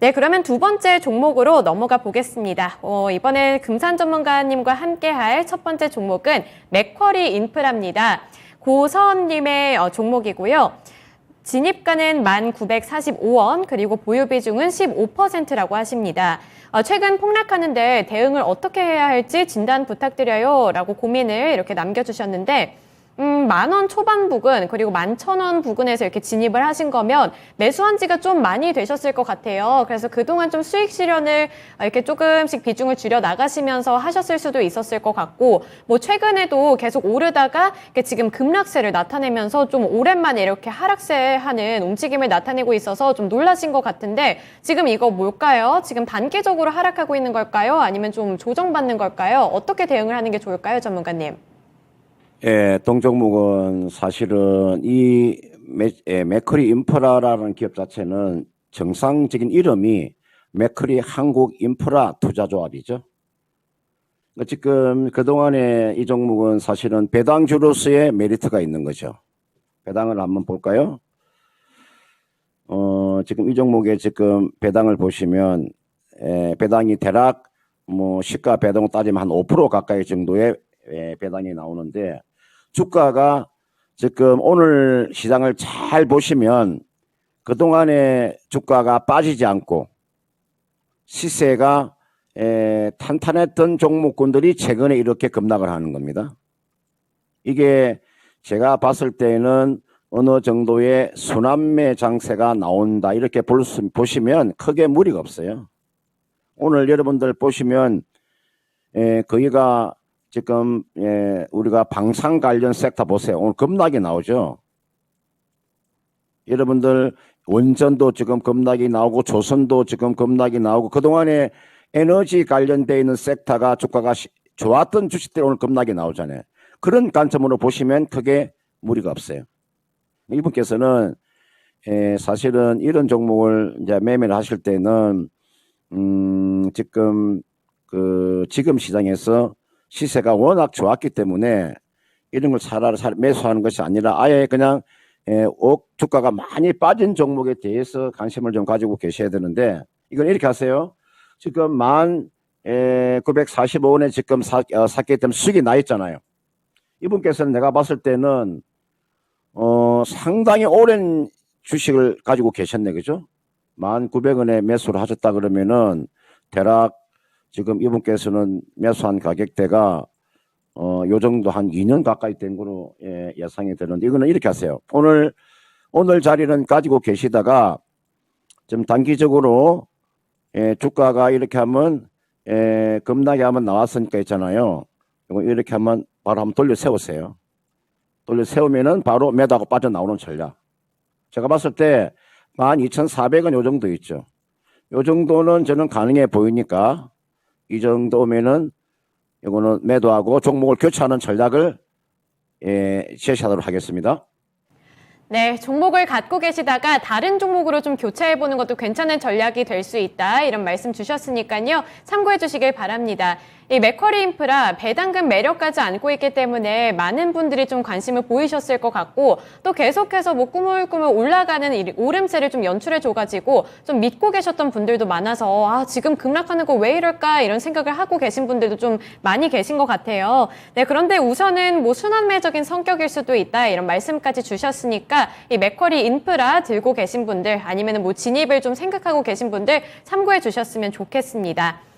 네, 그러면 두 번째 종목으로 넘어가 보겠습니다. 어, 이번에 금산 전문가님과 함께할 첫 번째 종목은 맥쿼리 인프라입니다. 고서원님의 어, 종목이고요. 진입가는 1,945원, 그리고 보유 비중은 15%라고 하십니다. 어, 최근 폭락하는데 대응을 어떻게 해야 할지 진단 부탁드려요. 라고 고민을 이렇게 남겨주셨는데, 음, 만 원 초반 부근, 그리고 만 천 원 부근에서 이렇게 진입을 하신 거면 매수한 지가 좀 많이 되셨을 것 같아요. 그래서 그동안 좀 수익 실현을 이렇게 조금씩 비중을 줄여 나가시면서 하셨을 수도 있었을 것 같고, 뭐 최근에도 계속 오르다가 지금 급락세를 나타내면서 좀 오랜만에 이렇게 하락세하는 움직임을 나타내고 있어서 좀 놀라신 것 같은데, 지금 이거 뭘까요? 지금 단계적으로 하락하고 있는 걸까요? 아니면 좀 조정받는 걸까요? 어떻게 대응을 하는 게 좋을까요, 전문가님? 예, 동종목은 사실은 이 맥, 예, 맥커리 인프라라는 기업 자체는 정상적인 이름이 맥커리 한국 인프라 투자조합이죠. 그러니까 지금 그동안에 이 종목은 사실은 배당주로서의 메리트가 있는 거죠. 배당을 한번 볼까요? 어, 지금 이 종목의 지금 배당을 보시면, 에, 배당이 대략 뭐 시가 배당 따지면 한 5% 가까이 정도의 에, 배당이 나오는데, 주가가 지금 오늘 시장을 잘 보시면 그동안에 주가가 빠지지 않고 시세가 에, 탄탄했던 종목군들이 최근에 이렇게 급락을 하는 겁니다. 이게 제가 봤을 때는 어느 정도의 순환매 장세가 나온다 이렇게 볼 수, 보시면 크게 무리가 없어요. 오늘 여러분들 보시면 에, 거기가 지금 예, 우리가 방산 관련 섹터 보세요. 오늘 급락이 나오죠. 여러분들 원전도 지금 급락이 나오고 조선도 지금 급락이 나오고 그동안에 에너지 관련돼 있는 섹터가 주가가 시- 좋았던 주식들이 오늘 급락이 나오잖아요. 그런 관점으로 보시면 크게 무리가 없어요. 이분께서는 에, 사실은 이런 종목을 이제 매매를 하실 때는 음, 지금 그 지금 시장에서 시세가 워낙 좋았기 때문에 이런 걸 차라리 사- 매수하는 것이 아니라 아예 그냥 에, 옥 주가가 많이 빠진 종목에 대해서 관심을 좀 가지고 계셔야 되는데 이건 이렇게 하세요. 지금 만 945원에 지금 사, 어, 샀기 때문에 수익이 나 있잖아요. 이분께서는 내가 봤을 때는 어, 상당히 오랜 주식을 가지고 계셨네, 그죠? 1,900원에 매수를 하셨다 그러면은 대략 지금 이분께서는 매수한 가격대가 어, 요 정도 한 2년 가까이 된 거로 예, 예상이 되는데 이거는 이렇게 하세요. 오늘 오늘 자리는 가지고 계시다가 좀 단기적으로 예, 주가가 이렇게 하면 예, 급락이 한번 나왔으니까 있잖아요. 이렇게 하면 바로 한번 돌려 세우세요. 돌려 세우면은 바로 매도하고 빠져나오는 전략. 제가 봤을 때 12,400원 요 정도 있죠. 요 정도는 저는 가능해 보이니까 이 정도면은 이거는 매도하고 종목을 교체하는 전략을 예, 제시하도록 하겠습니다. 네, 종목을 갖고 계시다가 다른 종목으로 좀 교체해 보는 것도 괜찮은 전략이 될 수 있다. 이런 말씀 주셨으니까요. 참고해 주시길 바랍니다. 이 맥쿼리 인프라 배당금 매력까지 안고 있기 때문에 많은 분들이 좀 관심을 보이셨을 것 같고 또 계속해서 뭐 꾸물꾸물 올라가는 이 오름세를 좀 연출해 줘가지고 좀 믿고 계셨던 분들도 많아서 아 지금 급락하는 거 왜 이럴까 이런 생각을 하고 계신 분들도 좀 많이 계신 것 같아요. 네 그런데 우선은 뭐 순환매적인 성격일 수도 있다 이런 말씀까지 주셨 이 맥쿼리 인프라 들고 계신 분들 아니면 뭐 진입을 좀 생각하고 계신 분들 참고해 주셨으면 좋겠습니다.